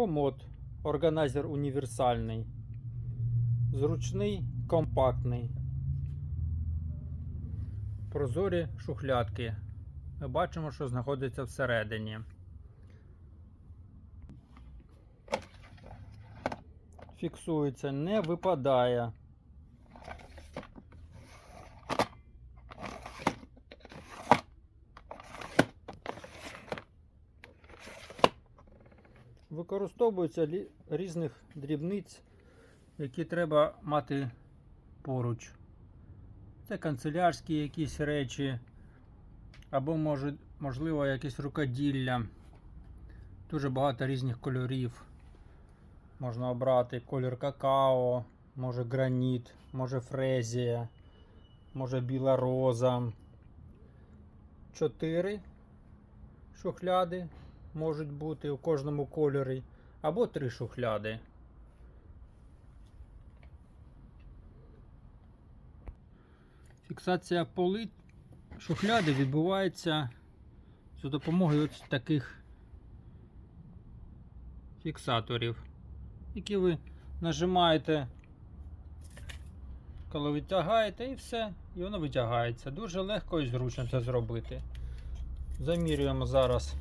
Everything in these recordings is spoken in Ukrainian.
Комод. Органайзер універсальний. Зручний, компактний. Прозорі шухлядки. Ми бачимо, що знаходиться всередині. Фіксується, не випадає. Використовується лі- різних дрібниць, які треба мати поруч. Це канцелярські якісь речі, або може, можливо якесь рукоділля. Дуже багато різних кольорів. Можна обрати колір какао, може граніт, може фрезія, може біла роза. Чотири шухляди можуть бути у кожному кольорі, або три шухляди. Фіксація поли шухляди відбувається за допомогою ось таких фіксаторів, які ви нажимаєте, коли витягаєте, і все, і воно витягається. Дуже легко і зручно це зробити. Замірюємо зараз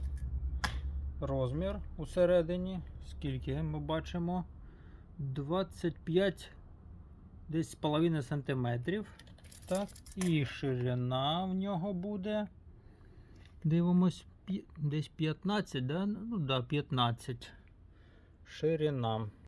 розмір усередині. Скільки ми бачимо? 25 десь з половиною сантиметрів. Так, і ширина в нього буде. Дивимось, десь 15, да? Ну да, 15. Ширина.